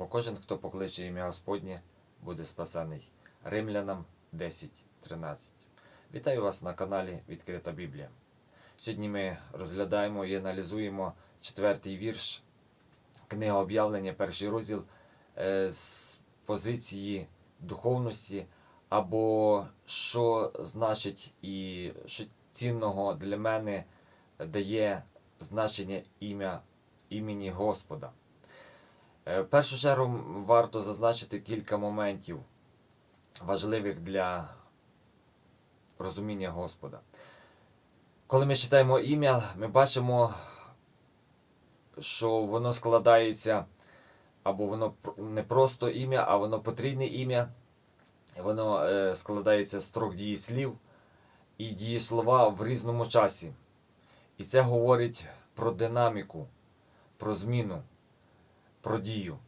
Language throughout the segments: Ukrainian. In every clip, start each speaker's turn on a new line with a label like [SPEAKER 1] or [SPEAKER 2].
[SPEAKER 1] бо кожен, хто покличе ім'я Господнє, буде спасений. Римлянам 10.13. Вітаю вас на каналі Відкрита Біблія. Сьогодні ми розглядаємо і аналізуємо четвертий вірш книга об'явлення, перший розділ е, з позиції духовності, або що значить і що цінного для мене дає значення ім'я імені Господа. Е, В першу чергу варто зазначити кілька моментів важливих для розуміння Господа. Коли ми читаємо ім'я, ми бачимо, що воно складається, або воно не просто ім'я, а воно потрібне ім'я. Воно е, складається з трьох дієслів і дієслова в різному часі. І це говорить про динаміку, про зміну, про дію.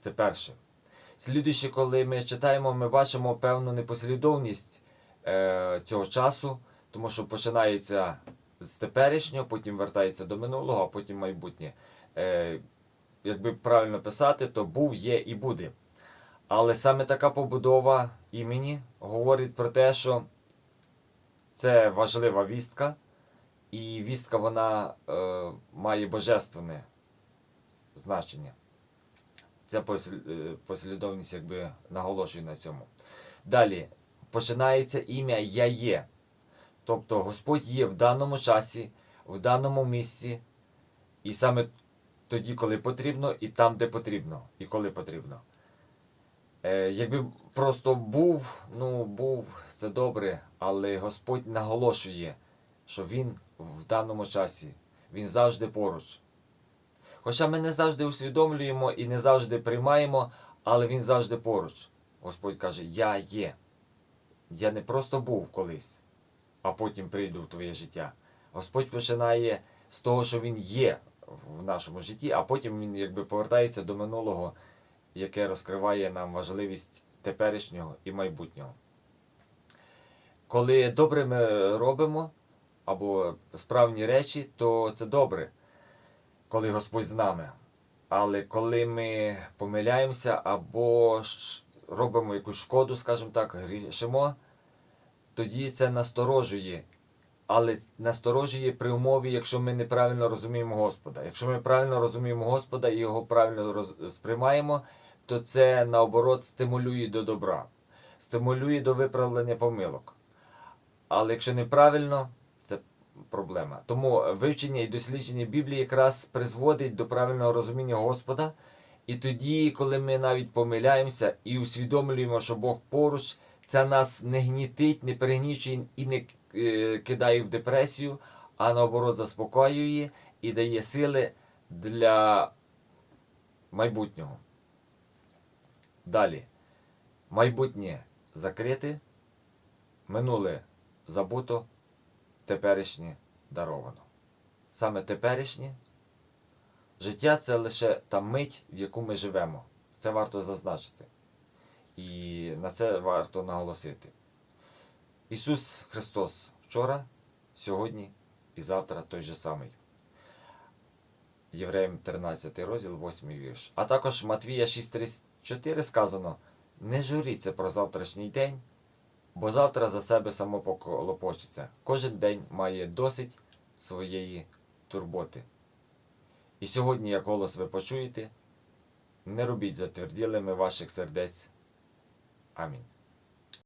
[SPEAKER 1] Це перше. Слідуючи, коли ми читаємо, ми бачимо певну непослідовність е, цього часу, тому що починається з теперішнього, потім вертається до минулого, а потім майбутнє. Е, якби правильно писати, то був, є і буде. Але саме така побудова імені говорить про те, що це важлива вістка, і вістка вона е, має божественне значення. Ця е, послідовність якби наголошує на цьому. Далі починається ім'я Я є. Тобто Господь є в даному часі, в даному місці, і саме тоді, коли потрібно, і там, де потрібно, і коли потрібно. Е, якби просто був, ну був, це добре, але Господь наголошує, що Він в даному часі, Він завжди поруч. Хоча ми не завжди усвідомлюємо і не завжди приймаємо, але Він завжди поруч. Господь каже: Я є. Я не просто був колись, а потім прийду в твоє життя. Господь починає з того, що Він є в нашому житті, а потім Він якби повертається до минулого, яке розкриває нам важливість теперішнього і майбутнього. Коли добре ми робимо або справні речі, то це добре, коли Господь з нами. Але коли ми помиляємося або робимо якусь шкоду, скажімо так, грішимо, тоді це насторожує. Але насторожує при умові, якщо ми неправильно розуміємо Господа. Якщо ми правильно розуміємо Господа і його правильно роз... сприймаємо, то це наоборот стимулює до добра, стимулює до виправлення помилок. Але якщо неправильно, проблема. Тому вивчення і дослідження Біблії якраз призводить до правильного розуміння Господа. І тоді, коли ми навіть помиляємося і усвідомлюємо, що Бог поруч, це нас не гнітить, не перегнічує і не е, кидає в депресію, а наоборот заспокоює і дає сили для майбутнього. Далі. Майбутнє закрите, минуле забуто, теперішнє даровано. Саме теперішнє життя це лише та мить, в яку ми живемо. Це варто зазначити. І на це варто наголосити. Ісус Христос вчора, сьогодні і завтра той же самий. Євреям 13 розділ, 8 вірш. А також Матвія 6.34 сказано: Не журіться про завтрашній день, бо завтра за себе само поколопочеться. Кожен день має досить своєї турботи. І сьогодні, як голос ви почуєте, не робіть затверділими ваших сердець. Амінь.